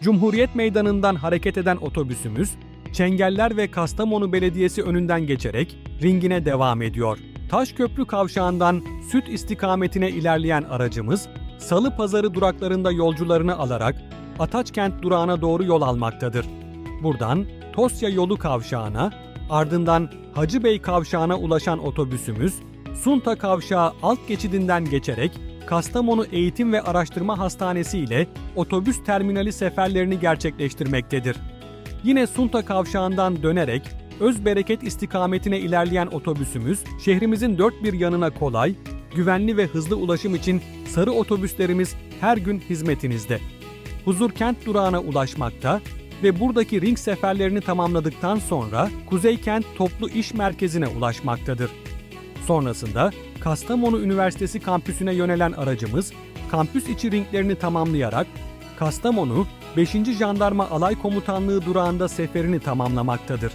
Cumhuriyet Meydanı'ndan hareket eden otobüsümüz, Çengeller ve Kastamonu Belediyesi önünden geçerek ringine devam ediyor. Taşköprü kavşağından Süt istikametine ilerleyen aracımız, Salı Pazarı duraklarında yolcularını alarak Ataçkent durağına doğru yol almaktadır. Buradan Tosya yolu kavşağına, ardından Hacı Bey kavşağına ulaşan otobüsümüz, Sunta kavşağı alt geçidinden geçerek Kastamonu Eğitim ve Araştırma Hastanesi ile otobüs terminali seferlerini gerçekleştirmektedir. Yine Sunta kavşağından dönerek Özbereket istikametine ilerleyen otobüsümüz şehrimizin dört bir yanına kolay, güvenli ve hızlı ulaşım için sarı otobüslerimiz her gün hizmetinizde. Huzurkent durağına ulaşmakta ve buradaki ring seferlerini tamamladıktan sonra Kuzeykent Toplu İş Merkezi'ne ulaşmaktadır. Sonrasında Kastamonu Üniversitesi kampüsüne yönelen aracımız kampüs içi ringlerini tamamlayarak Kastamonu 5. Jandarma Alay Komutanlığı durağında seferini tamamlamaktadır.